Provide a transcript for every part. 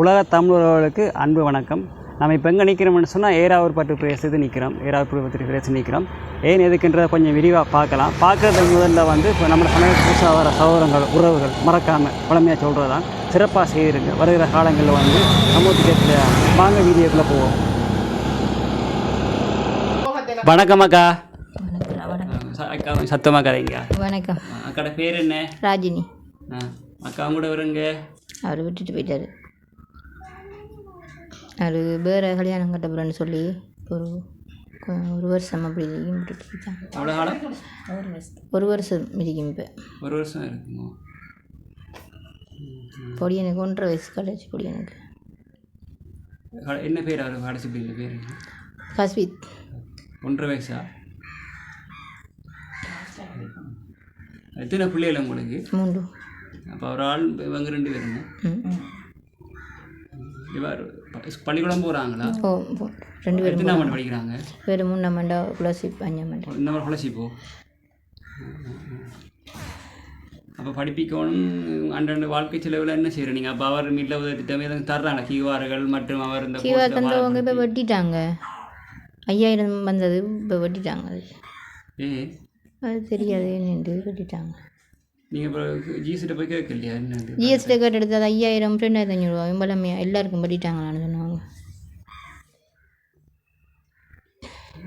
உலக தமிழர்களுக்கு அன்பு வணக்கம். நம்ம இப்போ எங்கே நிற்கிறோம்னு சொன்னால் ஏராவூர்பட்டு பிரதேசத்துக்கு நிற்கிறோம் ஏராவூர்பட்டு பிரதேசம் நிற்கிறோம் ஏன் எதுக்குன்றதை கொஞ்சம் விரிவாக பார்க்கலாம். பார்க்குறதுக்கு முதல்ல வந்து இப்போ நம்ம சமய புதுசாக வர சகோதரங்கள் உறவுகள் மறக்காமல் பழமையாக சொல்கிறது தான் சிறப்பாக செய்திருக்கு வருகிற காலங்களில் வந்து சமூகத்தில் வாங்க வீடியோக்குள்ளே போவோம். வணக்கம் அக்கா. சத்தமாக கதைங்க. வணக்கம். அக்கோட பேர் என்ன? ராஜினி. அக்கா கூட வருங்க. அவர் விட்டுட்டு போயிட்டாரு. அவர் வேறு கல்யாணம் கட்ட போகிறேன்னு சொல்லி ஒரு ஒரு வருஷம் அப்படி ஒரு வருஷம். இருக்கும் இப்போ ஒரு வருஷம் இருக்குமோ? பொடியனுக்கு ஒன்றரை வயசு கழிச்சு பொடியனுக்கு க- என்ன பேர் அவர்? கடைசி பிள்ளை பேர் கஸ்வித் ஒன்றரை வயசா? எத்தனை பிள்ளைகள் உங்களுக்கு? மூன்று. அப்போ ஒரு ஆள் இவங்க ரெண்டு பேருங்க ம். இவர் பள்ளிக்கூடம் போகிறாங்களா ஓ ரெண்டு பேரும் எத்தனை ஆண்டு படிக்கிறாங்க? வேறு மூணு மண்டா குலசி அஞ்சாம் மண்டா இந்த மாதிரி குளசி போ அப்போ படிப்பிக்கணும் அன்றண்டு வாழ்க்கை செலவில் என்ன செய்கிறீங்க நீங்கள் அப்போ அவர் மீட்டில் உதவி திட்டமே தர்றாங்க. கீவார்கள் மற்றும் அவர் இந்த கீவா தந்தவங்க இப்போ வெட்டிட்டாங்க. ஐயாயிரம் வந்தது இப்போ வெட்டிட்டாங்க அது. ஏ? அது தெரியாது என்னென்று வெட்டிட்டாங்க. நீங்கள் இப்போ ஜிசிட்ட போய் கேட்கலையா? என்னது? ஜிஎஸ்டி கார்டு எடுத்தது ஐயாயிரம் ரெண்டாயிரத்தி அஞ்சூறுவா இம்பளமே எல்லாருக்கும் படிட்டாங்களான்னு சொன்னாங்க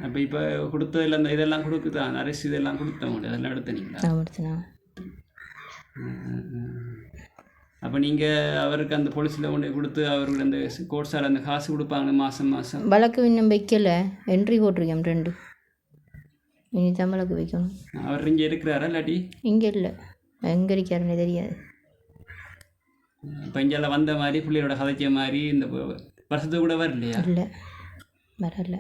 அப்போ இப்போ கொடுத்ததில் அந்த இதெல்லாம் கொடுக்குதான் அரிசி இதெல்லாம் கொடுத்தவங்க அதெல்லாம் படிச்சினாங்க அப்போ நீங்கள் அவருக்கு அந்த போலீஸில் கொண்டு கொடுத்து அவருக்கு அந்த கோர்ஸால் அந்த காசு கொடுப்பாங்க மாதம் மாதம் வழக்கு இன்னும் வைக்கல. என்ட்ரி போட்டிருக்கேன் ரெண்டு. இனி தான் வழக்கு வைக்கணும். அவர் இங்கே இருக்கிறாரா இல்லாட்டி? இங்கே இல்லை. எங்கே இருக்காருன்னு தெரியாது. இப்போ இங்கெல்லாம் வந்த மாதிரி பிள்ளையோட கதைச்ச மாதிரி இந்த வ- வருஷத்துக்கு கூட வரலையா? இல்லை. வரல.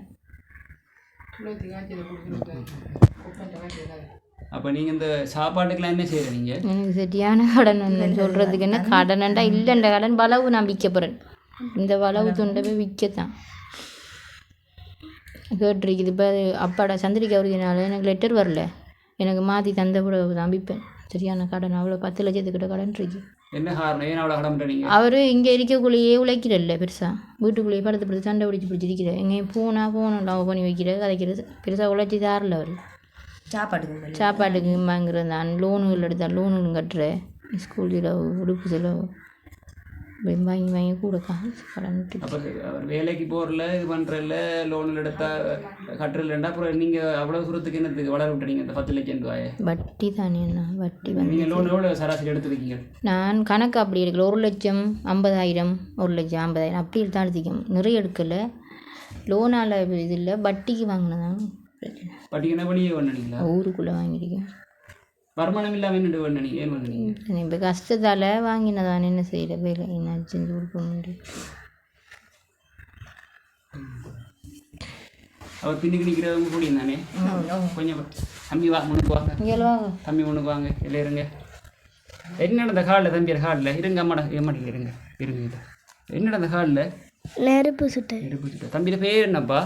அப்போ நீங்கள் இந்த சாப்பாட்டுக்கெல்லாம் என்ன செய்கிறீங்க எனக்கு சரியான கடன் ஒன்று சொல்கிறதுக்கு என்ன கடனண்டா இல்லைன்ற கடன் வளவு நான் விற்க போகிறேன் இந்த வளவு துண்டை போய் விற்கத்தான். கேட்டிருக்குது இப்போ அப்பாடா சந்திரிக்கா உறுதினால எனக்கு லெட்டர் வரல. எனக்கு மாற்றி தந்த கூட தான் விற்பேன். சரியான கடன். அவ்வளோ பத்து லட்சத்துக்கிட்ட கடன் இருக்கு. என்ன காரணம்? ஏன் அவ்வளோ கடன் பண்ணுறீங்க அவர் இங்கே இருக்கக்குள்ளேயே உழைக்கிறல்ல பெருசாக வீட்டுக்குள்ளேயே படுத்து படுத்து சண்டை பிடிச்சி பிடிச்சிருக்கிற எங்கேயும் போனால் போகணும் லவ் பண்ணி வைக்கிற கதைக்கிறது. பெருசாக உழைச்சி தாரில் அவர். சாப்பாட்டுக்கு சாப்பாட்டுக்கு வாங்குறது நான். லோனுகள் எடுத்தால் லோனுகளும் கட்டுற. ஸ்கூல் செலவு உடுப்பு செலவு. வாங்கி வாங்கி கூட காசு கடன் வேலைக்கு போகிறல இது பண்ணுறல லோனில் எடுத்தா கட்டுறலண்டா அப்புறம் நீங்கள் அவ்வளோ தூரத்துக்கு என்னத்துக்கு வளர விட்டுறீங்க இந்த பத்து லட்சம் ரூபாயை? வட்டி தானே என்ன வட்டி வந்து நீங்கள் லோன் எவ்வளோ சராசரி எடுத்துருக்கீங்க? நான் கணக்கு அப்படி எடுக்கல. ஒரு லட்சம் ஐம்பதாயிரம் ஒரு லட்சம் ஐம்பதாயிரம் அப்படி தான் எடுத்திக்கும் நிறைய எடுக்கலை. லோனால் இது இல்லை வட்டிக்கு பிரச்சனை வட்டிக்கு என்ன பண்ணியே பண்ணுனீங்களா ஊருக்குள்ளே வாங்கியிருக்கேன். வருமானம் இல்லாமல் என்னட்டு பண்ணுனீங்க ஏன் பண்ணுனீங்க இப்போ கஷ்டத்தால் வாங்கினதான் என்ன செய்கிற வேலை என்ன செஞ்சு கொடுக்க முடியும் அவர் பின்னுக்கு நிற்கிறவங்க கூடியும் தானே கொஞ்சம் தம்பி வா முன்னுக்கு வாங்க. தம்பி முன்னுக்கு வாங்க. இல்லை இருங்க. என்ன நடந்த காலில் தம்பி காலில் இருங்க அம்மாடா. ஏமாடி இருங்க. இருங்க இது என்ன நடந்த காலில் நெருப்பு சுட்டு. எடுப்பு தம்பியோட பேர் என்னப்பா?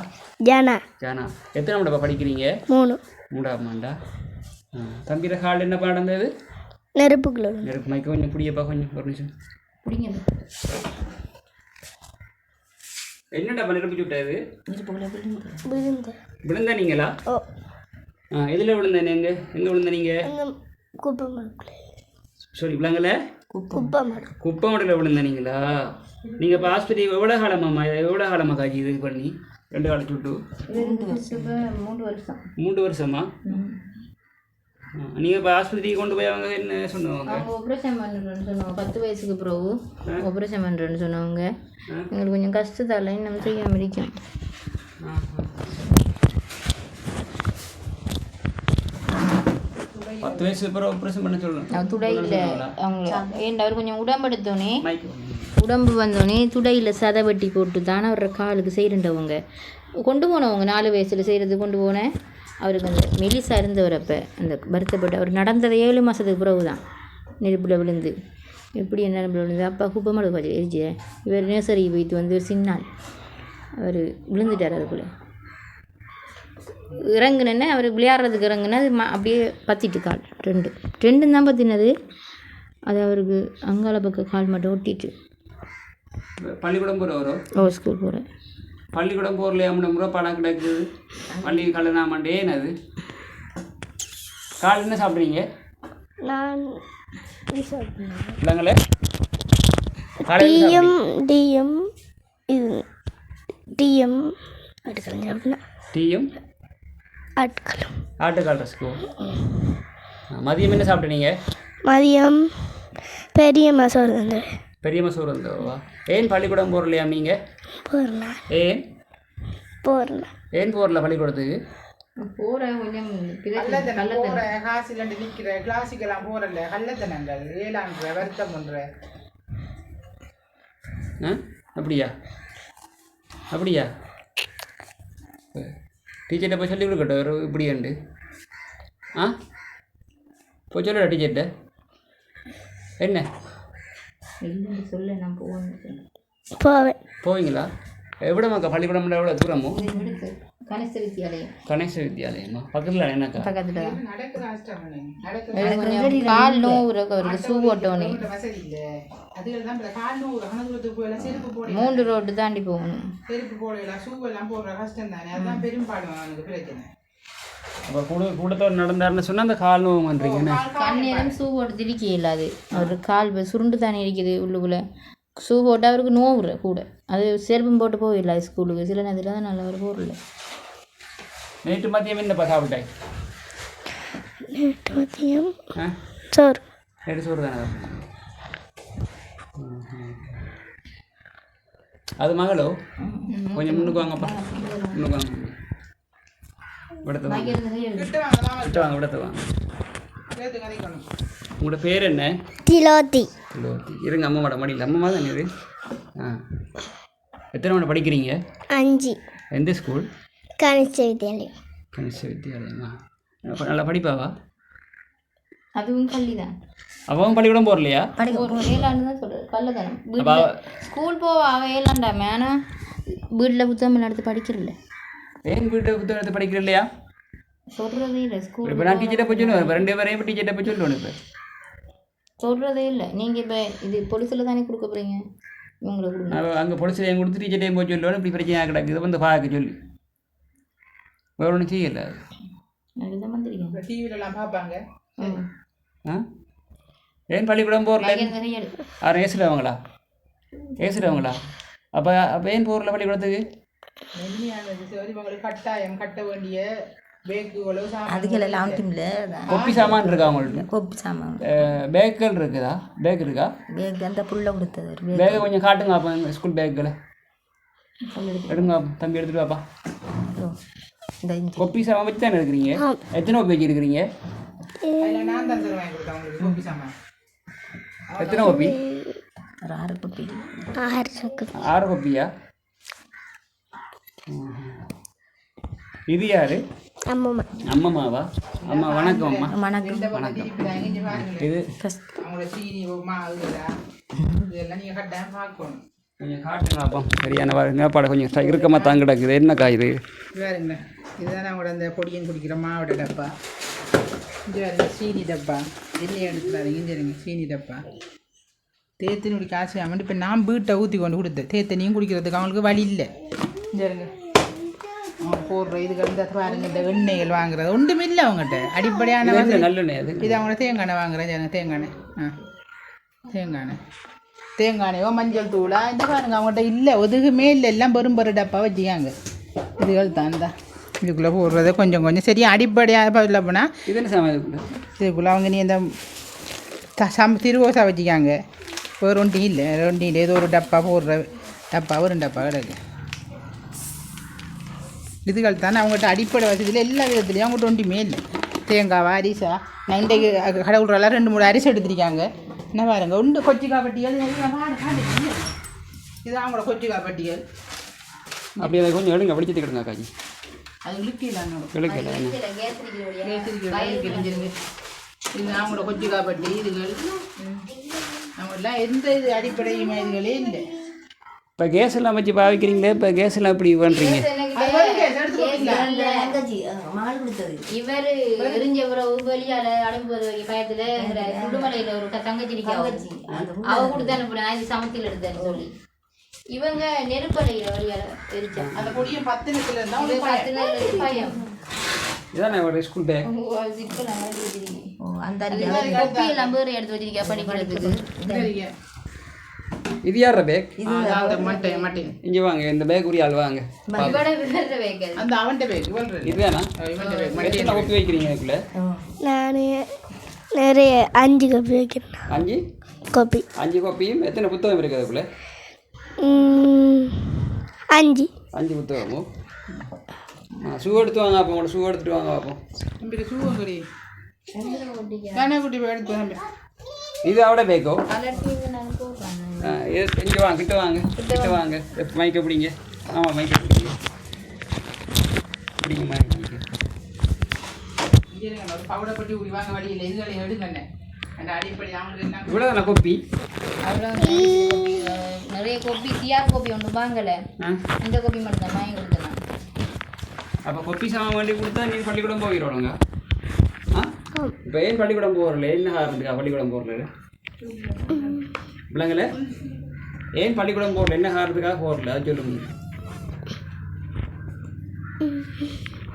ஜானா. ஜானா. எத்தனை மாடப்பா படிக்கிறீங்க? மூணு. மூடாம் மாண்டா தம்பியோட காலில் என்னப்பா நடந்தது நெருப்புக்குள்ள நெருப்பு மைக்க கொஞ்சம் பிடியப்பா கொஞ்சம் ஒரு நிமிஷம் பிடிங்க என்னடாப்பா நெருப்பிச்சு விட்டாது விழுந்த விழுந்த நீங்களா ஓ ஆ எதில் விழுந்த எங்க எங்கே விழுந்த நீங்கள் சாரி விளங்கல குப்பை மடு குப்பை மடலில் விழுந்த நீங்களா நீங்கள் இப்போ ஆஸ்பத்திரி எவ்வளோ காலமாம்மா எவ்வளோ காலமாக காய்ச்சி இது பண்ணி ரெண்டு காலம் சுட்டு மூன்று வருஷம் மூன்று வருஷமா நீங்கள் இப்போ ஆஸ்பத்திரிக்கு கொண்டு போய் அவங்க என்ன சொன்னவங்க அவங்க ஆப்ரேஷன் பண்ணுறேன்னு சொன்னாங்க பத்து வயசுக்கு பிறகு ஆப்ரேஷன் பண்ணுறேன்னு சொன்னவங்க எங்களுக்கு கொஞ்சம் கஷ்டத்தால் இன்னும் செய்யாமல் இருக்கோம் பத்து வயசு அப்புறம் ஆப்ரேஷன் பண்ண சொல்லணும் துடையில் அவங்க ஏன்டா அவர் கொஞ்சம் உடம்பெடுத்தோன்னே உடம்பு வந்தோடனே துடையில் சதை வெட்டி போட்டு தான் அவரை காலுக்கு செய்கிறண்டவங்க கொண்டு போனவங்க நாலு வயசில் செய்கிறது கொண்டு போனேன் அவருக்கு அந்த மெலிசா இருந்தவர் அப்போ அந்த வருத்தப்பட்டு அவர் நடந்தது ஏழு மாதத்துக்கு பிறகு தான் நெருப்பில் விழுந்து. எப்படி நெருப்பில் விழுந்து? அப்பா குப்பை பாச்சு எரிச்சு இவர் நேசரி போயிட்டு வந்து ஒரு சின்னால் அவர் விழுந்துட்டார் அதுக்குள்ளே. இறங்குனேன்னே அவர் விளையாடுறதுக்கு இறங்குனா அது ம- அப்படியே பத்திட்டு கால் ரெண்டு. ரெண்டும் தான் பற்றினது அது அவருக்கு அங்கால பக்கம் கால் மட்டும் ஒட்டிட்டு. பள்ளிக்கூடம் போகிற வரும் ஓ ஸ்கூல் போகிறேன் பள்ளிக்கூடம் போகலையா முறை பணம் கிடக்குது. பள்ளி கல்லணாமண்டே என்னது? காலை என்ன சாப்பிட்றீங்க? நான் இல்லைங்களே காலையில் டிஎம் டிஎம் இது டிஎம் அடுக்கலம் அப்படின்னா டீயும்? ஆட்களும் ஆட்டுக்கால் ரஸ்க்கு மதியம் என்ன சாப்பிட்டீங்க? மதியம் பெரிய மசோர் வந்து பெரிய மசூர் இருந்தவா ஏன் பள்ளிக்கூடம் போகலையா நீங்கள் ஏன்? போகிறேன் ஏன் போகல பள்ளிக்கூடத்துக்கு? போகிறேன் கொஞ்சம் காசுல நிக்கிற கிளாஸுக்கெல்லாம் போறல கள்ளத்தனங்கள் ஏழான்ற வருத்தம் பண்ற ஆ? அப்படியா? அப்படியா? டீச்சர்கிட்ட போய் சொல்லி கொடுக்கட்டும் ஒரு இப்படியாண்டு ஆ? போய் சொல்லடா டீச்சர்கிட்ட என்ன? இல்லைன்னு சொல்ல நான் போகணும் போவேன். போவீங்களா? எவ்வளோமாக்கா பள்ளிக்கூடம் எவ்வளோ தூரமோ கணிச வித்தியாலயம் கணேச வித்யாலயமா பக்கத்தில் என்னக்கா பக்கத்தில் கால் நூறு போயில செருப்பு போட மூன்று ரோடு தாண்டி போகணும். செருப்பு போடலாம் ஷூ எல்லாம் போடுற கஷ்டம் தானே அதுதான் பெரும்பாலும் அவனுக்கு பிரச்சனை. அப்போ கூட கூட்டத்தோடு நடந்தாருன்னு சொன்னால் அந்த கால் நோவு பண்ணுறீங்க என்ன? கண்ணேரம் ஷூ போட்டு திரிக்க இல்லாது அவர் கால் சுருண்டு தானே இருக்குது உள்ளுக்குள்ளே. ஷூ போட்டு அவருக்கு நோவுற கூட. அது செருப்பும் போட்டு போயிடல ஸ்கூலுக்கு. சில நேரத்தில் தான் நல்ல அவர் போடல நேற்று மதியம் என்னப்பா சாப்பிட்டாய்? நேற்று மதியம் ஆ? சோறு. நேற்று சோறு தானே அது மகளோ? கொஞ்சம் முன்னுக்கு வாங்கப்பா. முன்னுக்கு வாங்க. வாங்க. கிட்ட வாங்க வாங்க. உங்களோட பேர் என்ன? திலோத்தி லோத்தி இருங்க அம்மா மாட மடியில். அம்மா தான் இது ஆ. எத்தனை மணி படிக்கிறீங்க? அஞ்சு. எந்த ஸ்கூல்? கணிச்ச வித்யாலயம். கணிச வித்யாலயமா? நல்லா படிப்பாவா? அதுவும் கல்வி தான் அவன் பள்ளிக்கூடம் போகலையா ஒரு ஏழாண்டு தான் அப்போ அவ- ஸ்கூல் போவா அவள் ஏழாண்டாமே ஆனால் வீட்டில் புத்தகம் எடுத்து படிக்கிறல்ல ஏன் வீட்டு புத்தகத்தை படிக்கிற இல்லையா சொல்கிறதே இல்லை ஸ்கூல் இப்போ நான் டீச்சர்கிட்ட போய் சொல்லுவேன். இப்போ ரெண்டு பேரையும் இப்போ டீச்சர்கிட்ட போய் சொல்லுவேன் இப்போ. சொல்கிறதே இல்லை. நீங்கள் இப்போ இது பொலிசில் தானே கொடுக்க போகிறீங்க அவ அங்கே பொலிசிலையும் கொடுத்து டீச்சர்டையும் போய் சொல்லுவேன். இப்படி பிரச்சனையாக கிடக்குது வந்து பார்க்க சொல்லி. வேற ஒன்றும் செய்யல. ஏன் பள்ளிக்கூடம் போகல யாரும் ஏசுறவங்களா ஏசுறவங்களா அப்போ அப்போ ஏன் போகல பள்ளிக்கூடத்துக்கு? கட்டாயம் கட்ட வேண்டிய அதுக்கெல்லாம் இல்லை. கொப்பி சாமான் இருக்கா கொப்பு சாமான். பேக்குகள் இருக்குதா? பேக் இருக்கா? பேக் அந்த புள்ள கொடுத்தது பேக்கை கொஞ்சம் காட்டுங்க அப்போ ஸ்கூல் பேக்குகளை. எடுங்க தம்பி எடுத்துட்டு வாப்பா. கொப்பி சாமான் வச்சு தானே இருக்கிறீங்க எத்தனை கொப்பி சாமான். எத்தனை கொப்பி. ஆறு கொப்பி. ஆறு கொப்பியா? இது யாரு? அம்மம்மா. அம்மம்மாவா? அம்மா வணக்கம் அம்மா. வணக்கம். இங்கே பாருங்களேன் இது கொஞ்சம் காட்டுங்க அப்போ. சரியான வா- நேப்பாடை கொஞ்சம் இறுக்கமாக தான் கிடக்குது. என்ன காய் இது? இது பாருங்களேன் இதுதான் அவங்களோட அந்த பொடியன் குடிக்கிற மாவோட டப்பா. இது பாருங்க சீனி டப்பா. எண்ணெய் எடுத்துடாதீங்க இங்க சீனி டப்பா. தேத்தினுடைய காசு அவன் இப்போ நான் வீட்டை ஊற்றி கொண்டு கொடுத்தேன். தேத்தனியும் குடிக்கிறதுக்கு அவங்களுக்கு வழி இல்லை. அவங்க போடுற இதுகள் இந்த பாருங்க இந்த எண்ணெய்கள் வாங்குறது ஒன்றுமே இல்லை அவங்ககிட்ட அடிப்படையான இது அவங்கள தேங்காய் வாங்குறேன் ஜனங்க தேங்காய் ஆ தேங்காய் தேங்காய் மஞ்சள் தூளா இந்த பாருங்க அவங்ககிட்ட இல்லை ஒதுக்குமே இல்லை எல்லாம் பெரும் பெரு டப்பா வச்சுக்காங்க இதுகள் தான் தான் இதுக்குள்ளே போடுறது கொஞ்சம் கொஞ்சம் சரியா அடிப்படையாக பதில் போனால் இதுக்குள்ள அவங்க நீ இந்த சம் திருவோசா வச்சுக்காங்க வேறு ஒன்றும் இல்லை ஒன்றும் இல்லை ஏதோ ஒரு டப்பா போடுற டப்பா ஒரு டப்பா கிடக்கு இதுகள் தானே அவங்ககிட்ட அடிப்படை வசதியில் எல்லா விதத்துலையும் அவங்ககிட்ட ஒன்றுமே இல்லை தேங்காவா அரிசா நான் இன்றைக்கு கடவுளெல்லாம் ரெண்டு மூணு அரிசி எடுத்திருக்காங்க. என்ன பாருங்க உண்டு கொச்சிக்கா பட்டியல் இதெல்லாம் பாரு, பாரு, இல்லை. இது அவங்களோட கொச்சிக்கா பட்டியல். அப்படி அதை கொஞ்சம் எடுங்க வடிச்சது கிடங்க காஜி அது இழுக்கல என்னோட கிழக்கல என்ன தெரிஞ்சிருங்க இது அவங்களோட கொச்சிக்கா பட்டி இதுகள். அவங்களாம் எந்த இது அடிப்படையுமே இதுகளே இல்லை. இப்போ கேஸ் எல்லாம் வச்சு பாவிக்கிறீங்களே இப்போ கேஸ் எல்லாம் இப்படி பண்ணுறீங்க இவர் எரிஞ்ச உறவு வெளியால அனுப்புவது வரைக்கும் பயத்துல குடுமலையில ஒரு க- தங்கச்சி இருக்கா அவ. அவ கொடுத்து அனுப்புறேன் இது சமத்தில் எடுத்தேன்னு சொல்லி. இவங்க நெருப்படைகிற வழியால எரிச்சா. அந்த பத்து இருந்தா பத்து பயம். இதானே ஒரு ஸ்கூல் பேக் வச்சிருக்கீங்க அந்த எடுத்து வச்சிருக்கா படிக்கிறதுக்கு சரிங்க. இது யார பேக் மட்டை இங்கே வாங்க இந்த பேக் உரிய ஆள் வாங்க. அந்த அவன்கிட்ட பேக் இது வேணா? இவன்கிட்ட பேக் மட்டை எத்தனை ஒப்பி வைக்கிறீங்க இதுக்குள்ள? நான் நிறைய அஞ்சு கப்பி வைக்கிறேன். அஞ்சு? கோப்பி அஞ்சு காப்பியும் எத்தனை புத்தகம் இருக்குது அதுக்குள்ள? அஞ்சு. அஞ்சு புத்தகமும் ஆ ஷூ எடுத்து வாங்க அப்போ உங்களோட ஷூ எடுத்துட்டு வாங்க பார்ப்போம் தம்பி சூவம் கடி தானே குட்டி போய் எடுத்து தம்பி இது அவட பேக்கோ இது இங்கே வாங்க கிட்ட வாங்க கிட்ட வாங்க. எப்ப மைக்க பிடிங்க. ஆமாம் மைக்க பிடிங்க. பிடிங்க மைக்க இங்க இருங்க, ஒரு பவுடர் பட்டி உரி வாங்க வழியில். இதுகளை எடுங்க அந்த அடிப்படை அவங்களுக்கு எல்லாம் இவ்வளோ தானே கொப்பி? அப்புறம் நிறைய கோப்பி சிஆர் கோப்பி ஒன்று வாங்கலை. இந்த கோப்பி மட்டும் தான் வாங்கி கொடுத்தேன் நான். அப்போ கொப்பி சாமான் வேண்டி கொடுத்தா நீ பள்ளிக்கூடம் போகிறோங்க ஆ? இப்போ ஏன் பள்ளிக்கூடம் போகிறல என்ன காரணத்துக்கா பள்ளிக்கூடம் போகிறல விளங்கல? ஏன் பள்ளிக்கூடம் போகிறல என்ன காரணத்துக்காக போகிறல அது சொல்லுங்க.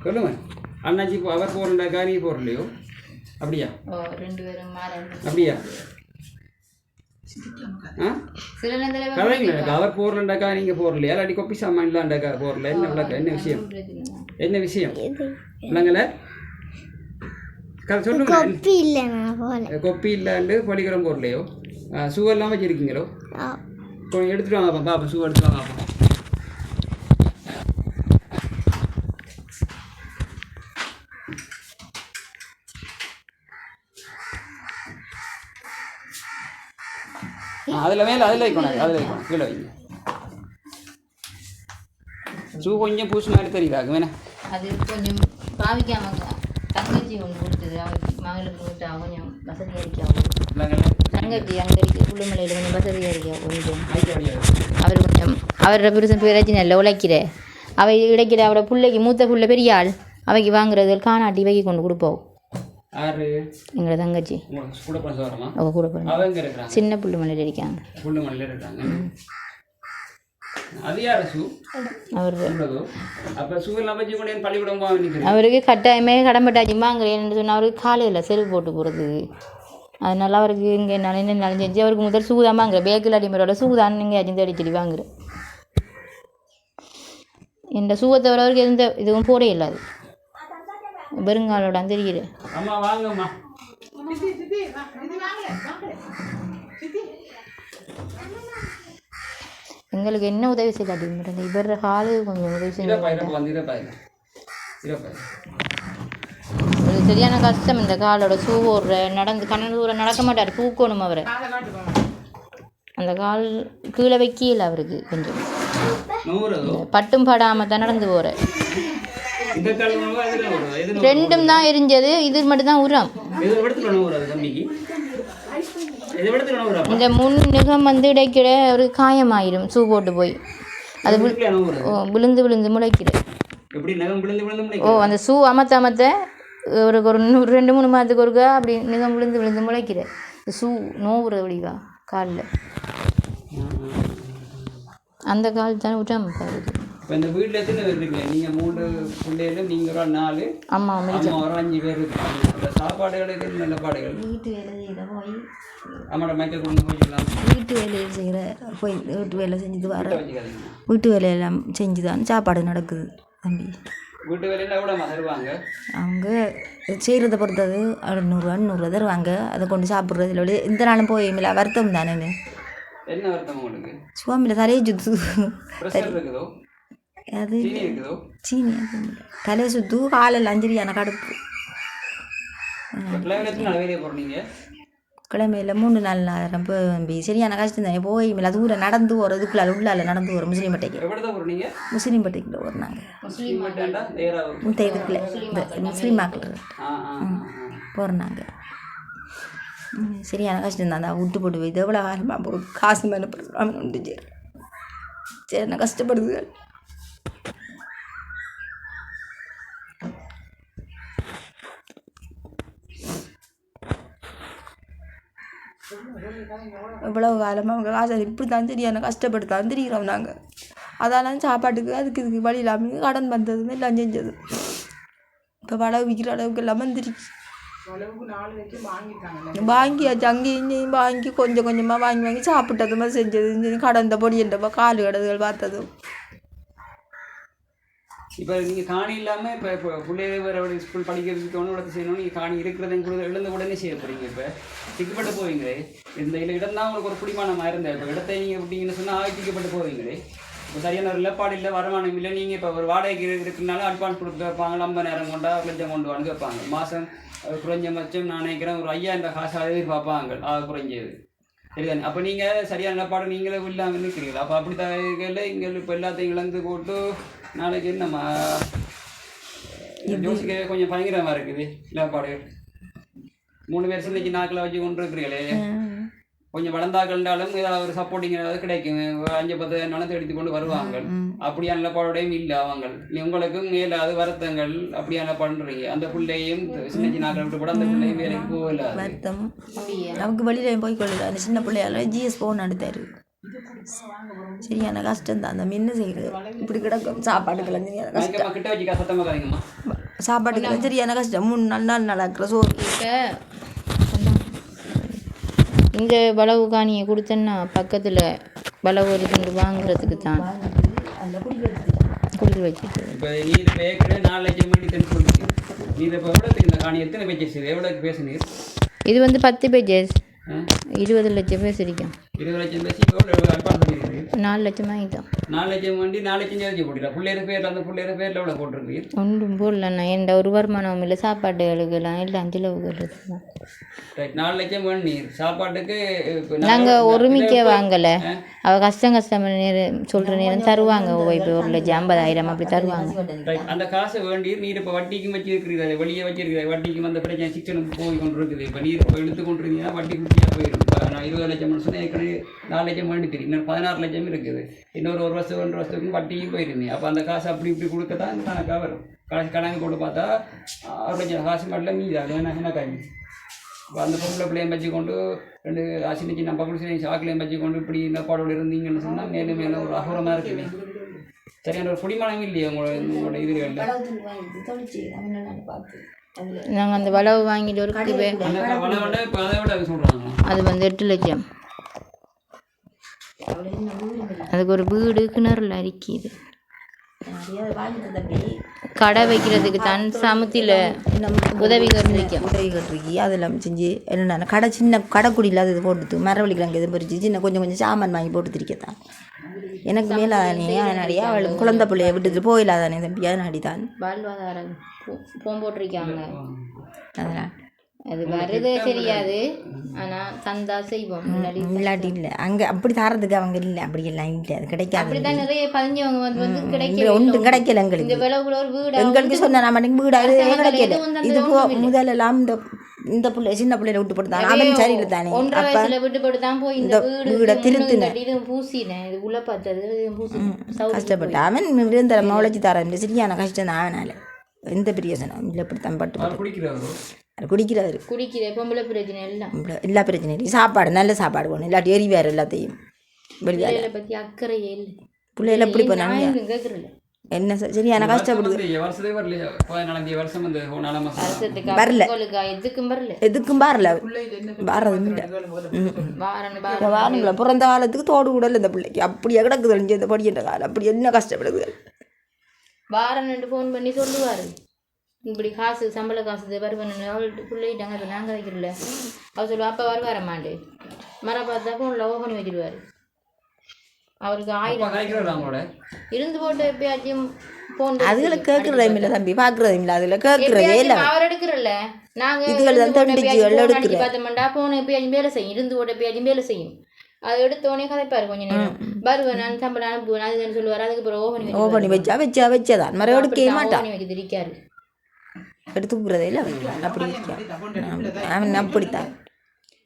சொல்லுங்க. அண்ணாச்சி அவர் போகிறண்டாக்கா நீ போகிறலையோ அப்படியா? ரெண்டு பேரும் அப்படியா? கதைங்களா? அவர் போகிறலண்டாக்கா நீங்கள் போகிறலையா இல்லாட்டி கொப்பி சாமான் இல்லாண்டாக்கா போகிறல என்ன விளக்க என்ன விஷயம்? என்ன விஷயம்? இல்லைங்கள கதை சொல்லுங்க. போகல. கொப்பி இல்லாண்டு பள்ளிக்கூடம் போடலையோ ஷூ எல்லாம் வச்சிருக்கீங்களோ? கொஞ்சம் எடுத்துட்டு வாங்க பாப்பா ஷூ எடுத்துட்டு வாங்க பாப்பா. அதில் மேலே அதில் வைக்கணும் அதில் வைக்கணும் கீழே வைங்க. ஷூ கொஞ்சம் பூசு மாதிரி தெரியுதா வேணா அது கொஞ்சம் பாவிக்காம தங்கச்சி ஒன்று கொடுத்தது அவளுக்கு மகளுக்கு அவ கொஞ்சம் வசதியாக இருக்கா தங்கச்சி அங்கே இருக்கு கொஞ்சம் வசதியாக இருக்கா கொஞ்சம் அவர் கொஞ்சம் அவரோட புருஷன் பிரச்சனை இல்லை உழைக்கிற அவை இடைக்கிற அவரோட பிள்ளைக்கு மூத்த புள்ள பெரிய ஆள் அவைக்கு வாங்குறது காணாட்டி வைக்கி கொண்டு கொடுப்போம் எங்களோட தங்கச்சி உங்களுக்கு கூட அவ கூட பிறந்த சின்ன புள்ளுமலையில் இருக்காங்க புல்லு மலையில் இருக்காங்க அவருக்கு கட்டாயமே கடம்பட்டாச்சு வாங்குறேன்னு சொன்னால் அவருக்கு காலையில் செருப்பு போட்டு போகிறதுக்கு அதனால அவருக்கு இங்கே நாளும் செஞ்சு அவருக்கு முதல் சூதான் வாங்குறேன் பேக்கில் அடிமரோட சூதான் நீங்கள் அஜிந்து அடிச்சடி வாங்குறேன் இந்த சூவை தவிர அவருக்கு எந்த இதுவும் போடே இல்லாது பெருங்காலோட தெரியுது. எங்களுக்கு என்ன உதவி செய்ய இந்த இவர காலு கொஞ்சம் உதவி செய்ய சரியான கஷ்டம் இந்த காலோட சூ ஓடுற நடந்து தூரம் நடக்க மாட்டார் தூக்கணும் அவரை. அந்த கால் கீழே வைக்கல அவருக்கு கொஞ்சம். பட்டும் படாமல் தான் நடந்து போகிற ரெண்டும் தான் எரிஞ்சது இது மட்டும் தான் உரம். இந்த முன் நுகம் வந்து இடைக்கிட ஒரு காயமாயிரும் சூ போட்டு போய். அது விழுந்து விழுந்து விழுந்து ஓ அந்த சூ அமத்த அமத்த ஒரு ஒரு ரெண்டு மூணு மாதத்துக்கு ஒருக்கா அப்படி நுகம் விழுந்து விழுந்து முளைக்கிற. சூ நோவுற வழிவா காலில். அந்த கால் தான் உரம் பாருது இப்போ இந்த வீட்டில் எத்தனை பேர் இருக்கீங்க? நீங்கள் மூணு பிள்ளைகள் நீங்கள் ஒரு நாலு. அம்மா அம்மா ஒரு அஞ்சு பேர் இருக்காங்க. அந்த சாப்பாடுகளுக்கு நல்ல பாடுகள்? வீட்டு வேலை செய்கிற போய். அம்மாட மைக்கை கொண்டு போய்க்கலாம். வீட்டு வேலையை செய்கிற போய் வீட்டு வேலை செஞ்சுட்டு வர. வீட்டு வேலையெல்லாம் செஞ்சு தான் சாப்பாடு நடக்குது தம்பி. வீட்டு வேலையில் எவ்வளோ தருவாங்க அவங்க செய்கிறத பொறுத்தது நூறுரூவா நூறுரூவா தருவாங்க. அதை கொண்டு சாப்பிட்றது இல்லை. இந்த நாளும் போய் இல்லை வருத்தம் தானே என்ன வருத்தம் உங்களுக்கு? சுவாமியில் தலையை சுத்து. இருக்குதோ? அது சீனி தலையை சுத்து காலில் அஞ்சரியான கடுப்பு. கிழமையில் மூணு நாலு நேரம் தம்பி சரியான கஷ்டம் தானே போய் மேலே தூரம் நடந்து போகிறதுக்குள்ள உள்ளால நடந்து போகிறோம் முஸ்லீம் பட்டைக்கு. முஸ்லீம் பட்டைக்குள்ள மட்டும்டா நேராக இந்த இதுக்குள்ள இந்த முஸ்லீம் ஆக்கள் ஆ ஆ ஆ, போகிறாங்க சரியான கஷ்டம் தான் தான் விட்டு போட்டு போய் எவ்வளோ காலமாக காசு மேலே சரி சரி நான் கஷ்டப்படுது. இவ்வளவு காலமாக அவங்க காசை இப்படி தான் தெரியாது கஷ்டப்பட்டு தான் தெரிகிறோம் நாங்கள் அதெல்லாம் சாப்பாட்டுக்கு அதுக்கு இதுக்கு வழி இல்லாமல் கடன் வந்ததுமே எல்லாம் செஞ்சது. இப்போ வளவு விற்கிற அளவுக்கு எல்லாம் வந்துருச்சு. வாங்கியாச்சு. அங்கேயும் இங்கேயும் வாங்கி கொஞ்சம் கொஞ்சமாக வாங்கி வாங்கி சாப்பிட்டது மாதிரி செஞ்சது. செஞ்சு கடந்த பொடி என்றப்போ காலு கடதுகள் பார்த்ததும். இப்போ நீங்கள் காணி இல்லாமல் இப்போ இப்போ பிள்ளைய வேறு ஸ்கூல் படிக்கிறதுக்கு ஒன்று இடத்த செய்யணும். நீங்கள் காணி இருக்கிறதையும் கூட எழுந்த உடனே செய்ய போகிறீங்க இப்போ. திக்கப்பட்டு போவீங்களே. இந்த இல்லை இடம் தான் உங்களுக்கு ஒரு குடிமானமாக இருந்தது இப்போ இடத்தை நீங்கள் அப்படிங்கன்னு சொன்னால் ஆய்ச்சிக்கப்பட்டு போவீங்களே. இப்போ சரியான ஒரு இழப்பாடு இல்லை வருமானம் இல்லை. நீங்கள் இப்போ ஒரு வாடகைக்கு இருக்குனாலும் அட்வான்ஸ் கொடுத்து வைப்பாங்க. ஐம்பதாயிரம் கொண்டா ஒரு லட்சம் கொண்டு வந்து வைப்பாங்க. மாதம் குறைஞ்சபட்சம் நான் நினைக்கிறேன் ஒரு ஐயாயிரம் காசு எதிர்பார்ப்பாங்க ஆக குறைஞ்சது. சரிதானே? அப்போ நீங்கள் சரியான நிலப்பாடு நீங்களே இல்லாமல் இருக்கிறீங்களா அப்போ அப்படி தான் இங்கே இப்போ எல்லாத்தையும் இழந்து போட்டு நாளைக்கு என்னம்மா? யோசிக்கவே கொஞ்சம் பயங்கரமாக இருக்குது நிலப்பாடு மூணு பேர் சின்ன சின்ன ஆக்களை வச்சு கொண்டு இருக்கிறீங்களே கொஞ்சம் வளர்ந்தாக்கள்னாலும் ஏதாவது ஒரு சப்போர்ட்டிங் ஏதாவது கிடைக்கும். அஞ்சு பத்து நிலத்தை எடுத்து கொண்டு வருவாங்க. அப்படியான நிலப்பாடோடையும் இல்லை அவங்க நீ உங்களுக்கும் மேலாது வருத்தங்கள் அப்படியான பண்றீங்க. அந்த பிள்ளையும் சின்ன சின்ன விட்டு கூட அந்த பிள்ளையும் வேலைக்கு போகல வருத்தம். நமக்கு வெளியில் போய் கொள்ளுது அந்த சின்ன பிள்ளையால ஜிஎஸ் ஃபோன் எடுத்தாரு சரியான கஷ்டம் தான் அந்த மின்னு செய்கிறது இப்படி கிடக்கும். சாப்பாட்டுக்கெல்லாம் சரியான கஷ்டம். சாப்பாட்டுக்கெல்லாம் சரியான கஷ்டம். மூணு நாலு நாள் நடக்கிற சோறு. இந்த வளவு காணியை கொடுத்தேன்னா பக்கத்தில் வளவு இருந்து வாங்குறதுக்கு தான். குடிக்க வச்சுட்டு. இதை வந்து பத்து பேஜஸ்? இருபது லட்சம் பேர் சிரிக்கும். இருபது லட்சம் பேசி அட்வான்ஸ் பண்ணியிருக்கீங்க நாலு லட்சம் வாங்கிட்டோம். நாலு லட்சம் வண்டி நாலு லட்சம் சேர்த்து போட்டுடா பிள்ளைய பேர் அந்த பிள்ளைய பேரில் எவ்வளோ போட்டிருக்கீங்க ஒன்றும் போடலண்ணா. எந்த ஒரு வருமானமும் இல்லை. சாப்பாடுகளுக்கெல்லாம் எல்லாம் செலவுகள் தான் ரைட் நாலு லட்சம் பண்ணீர் சாப்பாட்டுக்கு நாங்கள் ஒருமிக்க வாங்கலை. அவள் கஷ்டம் கஷ்டம் நேரம் சொல்கிற நேரம் தருவாங்க. இப்போ ஒரு லட்சம் ஐம்பதாயிரம் அப்படி தருவாங்க. ரைட் அந்த காசை வேண்டி நீர் இப்போ வட்டிக்கும் வச்சிருக்கிறீங்க வெளியே வச்சிருக்கிறீங்க வட்டிக்கும் அந்த பிரச்சனை சிக்கனுக்கு போய் கொண்டு இருக்குது இப்போ நீர் இப்போ இழுத்து கொண்டு இருந்தீங்கன்னா வட்டி குட்டியாக போயிடும். நான் இருபது லட்சம் சொன்னேன் ஏற்கனவே நாலு லட்சம் வேண்டி இன்னும் பதினாறு லட்சம் இருக்குது. இன்னொரு ஒரு வருஷம் ஒன்றரை வருஷத்துக்கு வட்டியும் போயிருந்தேன். அப்போ அந்த காசு அப்படி இப்படி கொடுக்க தான் கணக்காக வரும். கடைசி கணக்கு போட்டு பார்த்தா ஆறு லட்சம் காசு மட்டும் மீதாது ஏன்னா என்ன காய்? இப்போ அந்த பொம்பளை பிள்ளையும் வச்சு கொண்டு ரெண்டு சின்ன சின்ன பக்கம் சின்ன சாக்கிலையும் வச்சு கொண்டு இப்படி இந்த பாடோடு இருந்தீங்கன்னு சொன்னால் மேலும் மேலும் ஒரு அகூரமாக இருக்குது சரியான ஒரு குடிமனம் இல்லையா உங்களோட உங்களோட இதுகளில் நாங்கள் அந்த வளவு வாங்கிட்டு ஒரு அதை வந்து எட்டு லட்சம். அதுக்கு ஒரு வீடு கிணறுல அரிக்கிது. கடை வைக்கிறதுக்கு தான் சமத்தில் உதவி கட்டிருக்கோம் உதவி கட்டிருக்கி அதெல்லாம் செஞ்சு என்னென்ன கடை சின்ன கடைக்குடி இல்லாதது போட்டுது மரவள்ளி கிழங்கு எதுவும் பறிச்சு சின்ன கொஞ்சம் கொஞ்சம் சாமான் வாங்கி போட்டு திரிக்கத்தான். எனக்கு மேலாதானே அதனாடியே அவள் குழந்தை பிள்ளைய விட்டுட்டு போயிடாதானே தம்பி அதனாடி தான் வாழ்வாதாரம் போன் போட்டிருக்காங்க அதனால் அது வருது தெரியாது ஆனால் தந்தா செய்வோம் இல்லாட்டி இல்லை. அங்கே அப்படி தரதுக்கு அவங்க இல்லை அப்படி எல்லாம் இல்லை அது கிடைக்காது. அப்படிதான் நிறைய பதிஞ்சவங்க வந்து வந்து கிடைக்கல ஒன்றும் கிடைக்கல இந்த எங்களுக்கு விளவுல ஒரு வீடு எங்களுக்கு சொன்ன நம்ம வீடு அது அரசாங்கத்துல கிடைக்கல. இது போ. முதலெல்லாம் இந்த இந்த பிள்ளை சின்ன பிள்ளையில விட்டு போட்டு அவன் சரியில்லை தானே ஒன்றரை விட்டு போட்டு தான் போய் இந்த வீடு திருத்தினேன். பூசினேன் இது உள்ள பார்த்தது இது பூசினேன் சவுதி கஷ்டப்பட்டு. அவன் நிரந்தரமாக உழைச்சி தரேன் சரியான கஷ்டம் தான் அவனால. எந்த பிரயோசனம் இல்லை. பட்டு அவர் பட்டு குடிக்கிறாரு. குடிக்கிற பொம்பளை பிரச்சனை எல்லாம். இப்படி எல்லா பிரச்சனையும் இல்லை. சாப்பாடு நல்ல சாப்பாடு வேணும். இல்லாட்டி எரிவார் எல்லாத்தையும். வெளியால. பத்தி அக்கறையே இல்லை. பிள்ளைகள் எப்படி பண்ணாங்க என்ன சார் சரியான கஷ்டப்படுது. வரல. எதுக்கும் வரல? எதுக்கும் வாரம் வாரம் வாரங்கள பிறந்த காலத்துக்கு தோடு கூட இல்லை இந்த பிள்ளைக்கு. அப்படியே கிடக்குது அழிஞ்சு இந்த படிக்கின்ற காலம். அப்படி என்ன கஷ்டப்படுது? ரெண்டு ஃபோன் பண்ணி சொல்லுவார். இப்படி காசு சம்பள காசு வருவேன் அவள்கிட்ட பிள்ளைகிட்டாங்க நாங்கள் வைக்கிறல அவர் சொல்லுவா அப்போ வருவார மாண்டு மரம் பார்த்தா ஃபோனில் ஓ பண்ணி வச்சிருவார் அவருக்கு ஆயிரம். இருந்து போட்டு எப்பயாச்சும் ஃபோன் அதுகளை கேட்குறதும் இல்லை தம்பி பார்க்குறதும் இல்லை அதில் கேட்குறதே இல்லை. அவர் எடுக்கிறல்ல. நாங்க இதுகள் தான் தண்டிச்சுகள் எடுக்கிற. பார்த்தோம்டா போன எப்பயாச்சும் வேலை செய்யும். இருந்து போட்டு எப்பயாச்சும் வேலை செய்யும். அது எடுத்தோடனே கதைப்பாரு கொஞ்ச நேரம். வருவேன் நான் சம்பளம் அனுப்புவேன் அதுன்னு சொல்லுவார். அதுக்கு அப்புறம் ஓ பண்ணி ஓ பண்ணி வச்சா வச்சா வச்சதான் மரம் எடுக்கவே மாட்டான். பண்ணி வைக்கிறது இருக்காரு. எடுத்து போகிறதே இல்லை. அப்படி இருக்கான் அவன் அப்படித்தான்.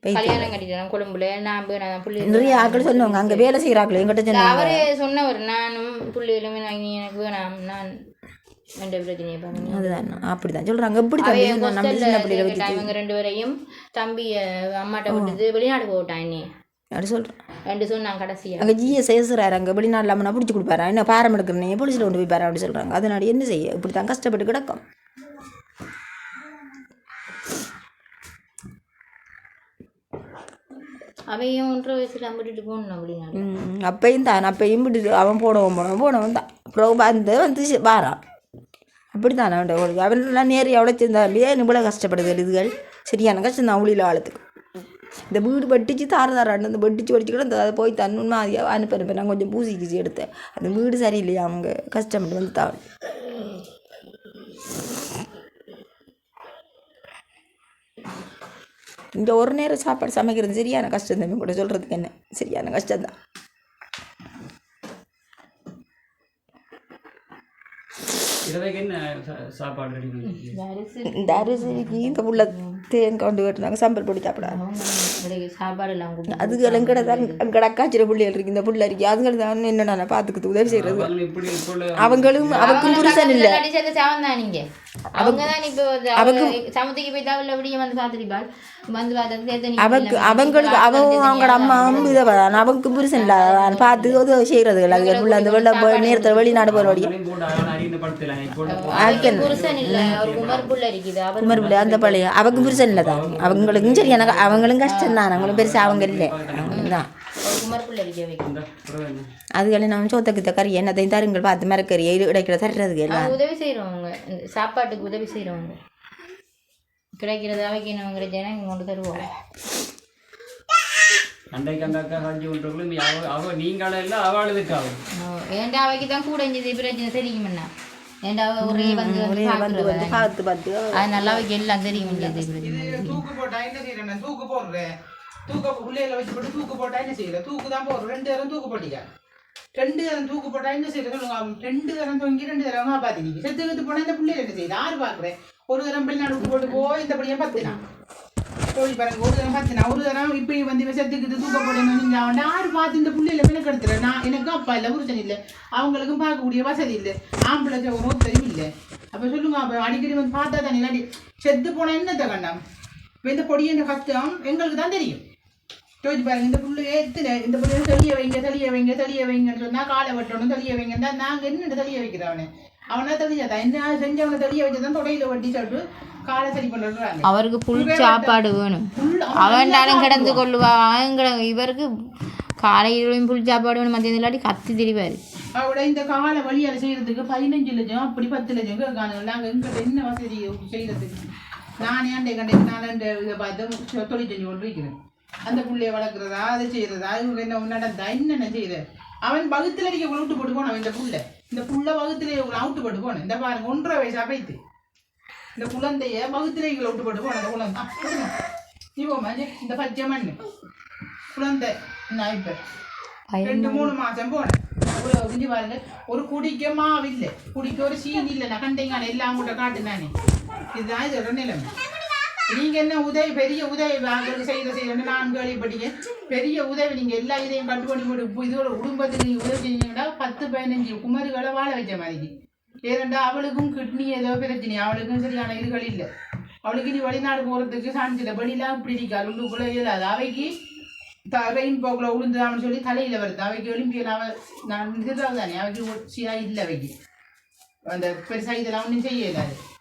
கல்யாணம் கட்டிட்டேன் கொழும்புல. நான் புள்ளி நிறைய ஆட்கள் சொன்னவங்க அங்கே வேலை செய்கிறாக்கள் எங்கிட்ட சொன்னாங்க. அவரே சொன்னவர் நானும் புள்ளிகளுமே நான் நீ எனக்கு வேணாம் நான் அதுதான் அப்படிதான் சொல்கிறாங்க எப்படி தம்பி? ரெண்டு பேரையும் தம்பிய அம்மாட்ட விட்டுட்டு வெளிநாடு போட்டான் என்னைய அப்படி சொல்கிறேன் ரெண்டு சொன்னாங்க கடைசியா. அங்கே ஜிஎஸ் ஏசுறாரு அங்கே வெளிநாட்டில் அம்மனா பிடிச்சி கொடுப்பாரு? என்ன பாரம் எடுக்கிறனே போலீஸில் கொண்டு போய் பாரு? அப்படி சொல்கிறாங்க அதனால என்ன செய்ய? இப்படி தான் கஷ்டப்பட்டு கிடக்கும். அவையும் ஒன்றரை வயசில் அம்பிட்டு போகணும் அப்படின்னா அப்பையும் தான் அப்பையும் விட்டுட்டு அவன் போனவன் போனவன் போனவன் தான். அப்புறம் வந்து வந்து வாரான். அப்படி தான் அவன் அவளுக்கு அவனெல்லாம் நேரி உழைச்சிருந்தாலே இவ்வளோ கஷ்டப்படுது இதுகள் சரியான கஷ்டம் தான் உளியில் ஆழத்துக்கு. இந்த வீடு வெட்டிச்சு தார தாராண்டு இந்த வெட்டிச்சு வெடிச்சுக்கிட்டு அந்த அதை போய் தன் மாதிரியாக அனுப்ப நான் கொஞ்சம் பூசி கீசி எடுத்தேன். அந்த வீடு சரியில்லையா அவங்க கஷ்டப்பட்டு வந்து தான். இந்த ஒரு நேரம் சாப்பாடு சமைக்கிறது சரியான கஷ்டம் தான் கூட சொல்கிறதுக்கு என்ன? சரியான கஷ்டம்தான் பண்ணி இந்த அரிசிக்கு இந்த புள்ள தேங்காய் கொண்டு வெட்டினாங்க சம்பல் பொடி சாப்பிடாது சாப்பாடு எல்லாம் கொடுத்து அதுகள் எங்கட தான் எங்கட அக்காச்சிர புள்ளிகள் இருக்கு இந்த புள்ள இருக்கு. அதுகள் தான் என்னென்ன பார்த்துக்கிட்டு உதவி உள்ள அவங்களும் அவக்கும் புருஷன் இல்லை. தான் அவங்க தான் இப்போ சமத்துக்கு போய் தவிர விடிய வந்து பார்த்துருப்பாள். அவக்கு அவங்களுக்கு அவங்க அவங்களோட அம்மாவும் இதை வரான் அவனுக்கு புருஷன் இல்லை பார்த்து உதவி செய்கிறதுகள் அதுகள் புள்ள அந்த வெள்ள போய் நேரத்தில் வெளிநாடு அவனை உள்ள இல்ல ஒரு குமர் புள்ள இருக்குது அவர் குமர் பிள்ளை அந்த பழைய அவங்க புருஷன் இல்லை தான் அவங்களுக்கும் சரி எனக்கு அவங்களும் கஷ்டம் தான் அவங்களும் பெருசாக அவங்க இல்லை அவங்களும் தான் அதுகளை நம்ம சோத்தக்கு கறி என்னத்தையும் தருங்கள் பார்த்து மரக்கறி கிடைக்கிற தர்றதுக்கு எல்லாம் உதவி செய்கிறவங்க சாப்பாட்டுக்கு உதவி செய்கிறவங்க கிடைக்கிறது அவைக்கு நம்ம கிடைச்சா இங்கே கொண்டு தருவோம் அண்டைக்கு அந்த அக்கா ஒன்றுக்குள்ள நீ அவ அவ நீங்கள இல்லை அவளுக்கு ஆகும். ஏன்டா அவைக்கு தான் கூட இந்த பிரச்சனை தெரியுமண்ணா ஏன்டா அவ ஒரே வந்து. பார்த்து பார்த்து. அது நல்லா அவைக்கு எல்லாம் தெரியும் தூக்கு போட்டா என்ன செய்யறேன் தூக்கு போடுறேன். தூக்க உள்ளேல வச்சு போட்டு தூக்கு போட்டா என்ன செய்யற? தூக்கு தான் போடுறோம். ரெண்டு தரம் தூக்கு போட்டீங்க ரெண்டு தரம் தூக்கு போட்டா என்ன செய்யற சொல்லுங்க? ரெண்டு தரம் தொங்கி ரெண்டு தரம் பாத்தீங்க. செத்து கத்து போனா இந்த பிள்ளைல என்ன செய்யுது. யாரு பாக்குறேன் ஒரு தரம் பிள்ளை விட்டு போட்டு போய் இந்த படியை பத்துனா. தோழி பாருங்க ஒரு தரம் பத்துனா. ஒரு தரம் இப்ப வந்து இவன் செத்துக்கிட்டு தூக்க போடணும் நீங்க அவன் யாரு பார்த்து இந்த பிள்ளையில விலை கெடுத்துற நான் எனக்கு அப்பா இல்லை புருஷன் இல்லை. அவங்களுக்கும் பார்க்கக்கூடிய வசதி இல்லை. ஆம்பளை ஒரு தெரியும் இல்லை. அப்ப சொல்லுங்க அப்ப அடிக்கடி வந்து பார்த்தா தானே இல்லாட்டி செத்து போனா என்னத்த கண்டம்? இந்த பொடியின் கஷ்டம் எங்களுக்கு தான் தெரியும். யோசிச்சு பாருங்க இந்த புள்ளு ஏத்துல இந்த புள்ளு தெளிய வைங்க தெளிய வைங்க தெளிய வைங்கன்னு சொன்னா காலை வெட்டணும் தெளிய வைங்கன்னா நாங்க என்ன தெளிய வைக்கிறவனே அவனா? தெளிஞ்சாதான் என்ன செஞ்சவனை தெளிய வச்சுதான் தொடையில வட்டி சொல்லிட்டு காலை சரி பண்ணுறாங்க அவருக்கு புல் சாப்பாடு வேணும். அவன்டாலும் கிடந்து கொள்ளுவா. அவன் கிட இவருக்கு காலையிலும் புல் சாப்பாடு வேணும் மதியம் இல்லாட்டி கத்தி திரிவாரு. அவட இந்த காலை வழியால செய்யறதுக்கு பதினஞ்சு லட்சம் அப்படி பத்து லட்சம் கேட்காங்க நாங்க எங்கிட்ட என்ன வசதி செய்யறதுக்கு? நானே அண்டை கண்டை நான் அந்த இதை பார்த்து தொழில் செஞ்சு கொண்டு வைக்கிறேன் அந்த புள்ளைய வளர்க்குறதா அதை செய்யறதா இவங்க என்ன நடந்தா என்னென்ன செய்யுது அவன் வகுத்துல அடிக்க விட்டு போட்டு போனான் இந்த புள்ள. இந்த புள்ள வகுத்துல அவுட்டு போட்டு போனேன். இந்த பாருங்க ஒன்றரை வயசு அப்பைத்து இந்த குழந்தைய வகுத்துல இவங்களை விட்டு போட்டு போன அந்த குழந்தை. போமா இந்த பச்சை மண்ணு. குழந்தை. நான் இப்ப ரெண்டு மூணு மாசம் போனேன். ஒரு செஞ்சு பாருங்க. ஒரு குடிக்க மாவு இல்லை. குடிக்க ஒரு சீனி இல்லை. நான் கண்டைங்கான எல்லாம் கூட காட்டுனானே. இதுதான் இதோட நிலைமை. நீங்க என்ன உதவி பெரிய உதவி அவங்களுக்கு செய்யற செய்யறேன்னு நான் கேள்விப்பட்டீங்க பெரிய உதவி நீங்க எல்லா இதையும் கட்டு பண்ணி போட்டு இதோட குடும்பத்துக்கு நீங்க உதவி செஞ்சீங்கன்னா பத்து பதினஞ்சு குமரிகளை வாழ வச்ச மாதிரி ஏனெண்டா அவளுக்கும் கிட்னி ஏதோ பிரச்சனை அவளுக்கும் சரியான இதுகள் இல்லை. அவளுக்கு நீ வெளிநாடு போறதுக்கு சான்ஸ் வெளியெல்லாம் இப்படி இருக்காது உள்ளுக்குள்ள இயலாது. அவைக்கு ரெயின் போக்கில் விழுந்துதான்னு சொல்லி தலையில் வருது. அவைக்கு ஒலிம்பியல் அவ நான் இதுதான் தானே அவைக்கு சீரா இல்லை அவைக்கு. அந்த பெருசாக இதெல்லாம் ஒன்றும் செய்யலாது. பெருசா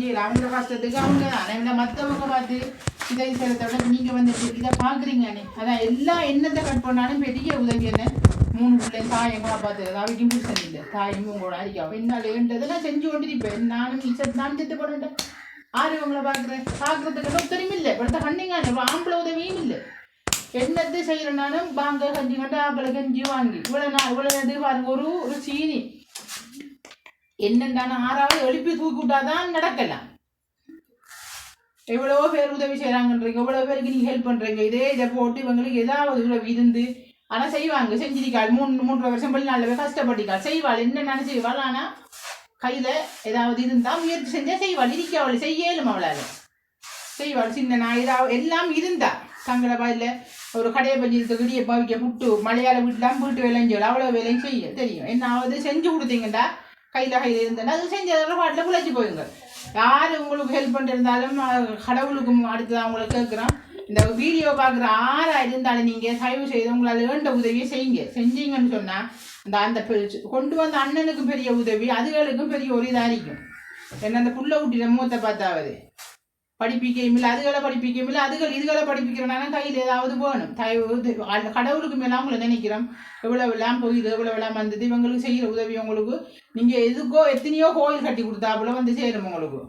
ஒன்றும் அவங்க கஷ்டத்துக்கு அவங்க தான் இந்த மற்றவங்க பார்த்து இதை செய்யறத விட நீங்க வந்து இதை பாக்குறீங்கண்ணே அதான் எல்லா என்னத்தை கட் பண்ணாலும் பெரிய உதவி என்ன? மூணு பிள்ளை தாயம் பார்த்து அதாவது புருஷன் இல்லை தாயும் உங்களோட அடிக்க. என்னால் வேண்டதெல்லாம் செஞ்சு கொண்டு இருப்பேன் நானும் இசத் நான் செத்து போனேன் ஆறு உங்களை பார்க்குறேன் பார்க்குறதுக்கு ஒத்தரும் இல்லை. படுத்த கண்ணிங்க ஆம்பளை உதவியும் இல்லை. என்னத்தை செய்யறனாலும் வாங்க கஞ்சி கண்டு ஆம்பளை கஞ்சி வாங்கி. இவ்வளோ நான் இவ்வளோ இது பாருங்க ஒரு ஒரு சீனி. என்னென்ன ஆறாவது எழுப்பி தூக்கி விட்டாதான் நடக்கலாம். எவ்வளவோ பேர் உதவி செய்கிறாங்கன்றீங்க எவ்வளோ பேருக்கு நீங்கள் ஹெல்ப் பண்ணுறீங்க இதே இதை போட்டு இவங்களுக்கு ஏதாவது உதவி இருந்து ஆனால் செய்வாங்க செஞ்சிருக்காள் மூணு மூன்று வருஷம் பள்ளி நாலு பேர் கஷ்டப்பட்டிருக்காள் செய்வாள் என்ன செய்வாள் ஆனால் கையில் ஏதாவது இருந்தால் முயற்சி செஞ்சால் செய்வாள் இருக்கவள் செய்யலும் அவளால். செய்வாள் சின்ன நான் ஏதாவது எல்லாம் இருந்தா. சங்கடபாயில் ஒரு கடையை பஞ்சிருக்க கிடிய பவிக்க புட்டு மலையாள வீட்டுலாம் வீட்டு வேலைன்னு சொல்லி அவ்வளோ வேலையும் செய்ய தெரியும். என்னாவது செஞ்சு கொடுத்தீங்கடா கையில் கையில் இருந்தேன். அது செஞ்சதில் பாட்டில் பிழைச்சி போயுங்க யார் உங்களுக்கு ஹெல்ப் பண்ணிருந்தாலும் கடவுளுக்கும் அடுத்து அவங்கள கேட்குறோம் இந்த வீடியோ பார்க்குற ஆறா இருந்தாலும் நீங்கள் தயவு செய்து உங்களால் வேண்ட உதவியை செய்யுங்க. செஞ்சீங்கன்னு சொன்னால் அந்த அந்த பெ- கொண்டு வந்த அண்ணனுக்கும் பெரிய உதவி அதுகளுக்கும் பெரிய ஒரு இதாக இருக்கும் என்ன அந்த புள்ள ஊட்டின மூத்த பார்த்தாவது படிப்பிக்கையும் இல்லை அதுகளை படிப்பிக்கையும் இல்லை அதுகள் இதுகளை படிப்பிக்கிறனால கையில் ஏதாவது வேணும் தயவு கடவுளுக்கு மேலே அவங்கள நினைக்கிறோம் எவ்வளவுலாம் போகுது எவ்வளவுலாம் வந்தது இவங்களுக்கு செய்கிற உதவி உங்களுக்கு நீங்கள் எதுக்கோ எத்தனையோ கோயில் கட்டி கொடுத்தாப்புல வந்து சேரும் உங்களுக்கு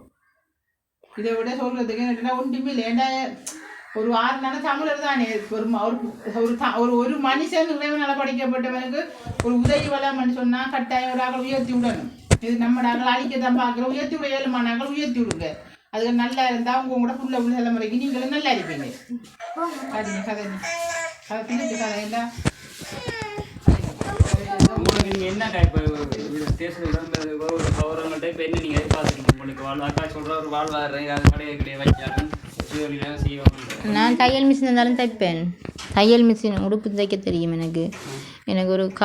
இதை விட சொல்கிறதுக்கு என்னன்னா ஒன்றுமே இல்லை ஏன்னா ஒரு ஆறு நாள் தமிழர் தானே ஒரு ஒரு ஒரு ஒரு ஒரு மனுஷன் இறைவனால் படைக்கப்பட்டவனுக்கு ஒரு உதவி வளம்னு சொன்னால் கட்டாயம் ஒரு ஆக்கள் உயர்த்தி விடணும் இது நம்ம நாங்கள் அழிக்க தான் பார்க்குறோம் உயர்த்தி விட ஏழுமா நாங்கள் உயர்த்தி விடுங்க அது நல்லா இருந்தால் உங்க கூட புள்ள உள்ள தலைமுறைக்கு நீங்களும் நல்லா இருப்பீங்க. கதை கதை கதை பிள்ளைக்கு கதை இல்லை உங்களுக்கு நீங்கள் என்ன டைப் தேசிய ஒரு கௌரவங்கள் டைப் என்ன நீங்கள் எதிர்பார்க்குறீங்க? உங்களுக்கு வாழ் அக்கா சொல்கிற ஒரு வாழ்வாடுறேன் அது கடையை கிடையாது செய்வாங்க நான் தையல் மிஷின் இருந்தாலும் தைப்பேன். தையல் மிஷின் உடுப்பு தைக்க தெரியும் எனக்கு. எனக்கு ஒரு க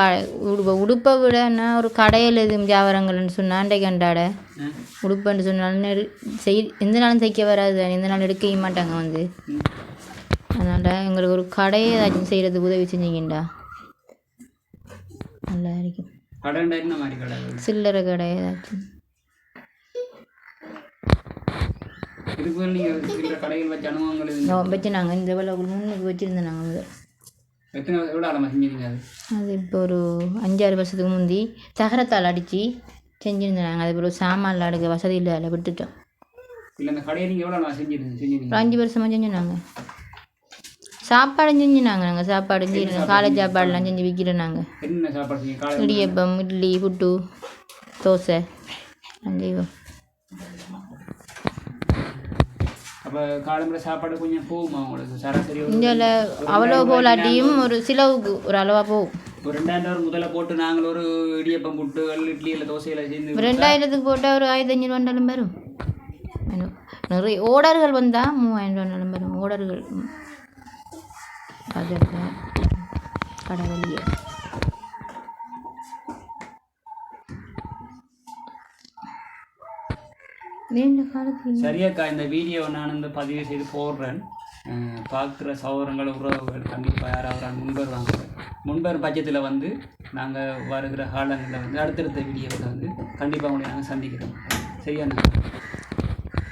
உடுப்பை உடுப்பை விட நான் ஒரு கடையில் எதுவும் வியாபாரங்கள்னு சொன்னால் அண்டை கண்டாட. உடுப்புன்னு சொன்னாலும் செய் எந்த நாளும் தைக்க வராது. எந்த நாளும் எடுக்கவே மாட்டாங்க வந்து. அதனால் எங்களுக்கு ஒரு கடையை ஏதாச்சும் செய்கிறதுக்கு உதவி செஞ்சீங்கண்டா. நல்லா இருக்கும். சில்லறை கடை ஏதாச்சும். வச்சு நாங்கள் இந்த விலை முன்னுக்கு வச்சுருந்தோம் நாங்கள் முதல் எத்தனை எவ்வளோ ஆழமாக செஞ்சீங்க அது? அது இப்போ ஒரு அஞ்சாறு வருஷத்துக்கு முந்தி தகரத்தால் அடித்து செஞ்சுருந்தோம் நாங்கள் அது ஒரு சாமான்ல அடுக்க வசதி இல்லை அதில் விட்டுட்டோம் இல்லை இந்த கடையை நீங்கள் எவ்வளோ நான் செஞ்சிருந்தீங்க ஒரு செஞ்சிருந்தீங்க அஞ்சு வருஷமாக செஞ்சோம் நாங்கள் சாப்பாடு செஞ்சு நாங்கள் நாங்கள் சாப்பாடு செஞ்சு காலேஜ் சாப்பாடுலாம் செஞ்சு விற்கிறோம் நாங்கள் என்ன சாப்பாடு இடியப்பம் இட்லி புட்டு தோசை செய்வோம் அப்போ காலம்புற சாப்பாடு கொஞ்சம் போகுமா உங்களுக்கு? சராசரி இந்தியாவில் அவ்வளோ போலாட்டியும் ஒரு சிலவுக்கு ஒரு அளவாக போகும். ஒரு ரெண்டாயிரம் ரூபா முதல்ல போட்டு நாங்கள் ஒரு இடியப்பம் புட்டுகள் இட்லி இல்லை தோசையில் சேர்ந்து ரெண்டாயிரத்துக்கு போட்டால் ஒரு ஆயிரத்தி அஞ்சூறு வந்தாலும் வரும். நிறைய ஓடர்கள் வந்தால் மூவாயிரம் ரூபாய் வரும். ஓடர்கள். அது கடை சரியாக்கா இந்த வீடியோ நான் இந்த பதிவு செய்து போடுறேன். பார்க்குற சௌரங்கள் உறவுகள் கண்டிப்பாக யாராவது முன்வருவாங்க முன்வரும் பட்சத்தில் வந்து நாங்கள் வருகிற காலங்களில் வந்து அடுத்தடுத்த வீடியோவில் வந்து கண்டிப்பாக உங்களை நாங்கள் சந்திக்கிறோம். சரியா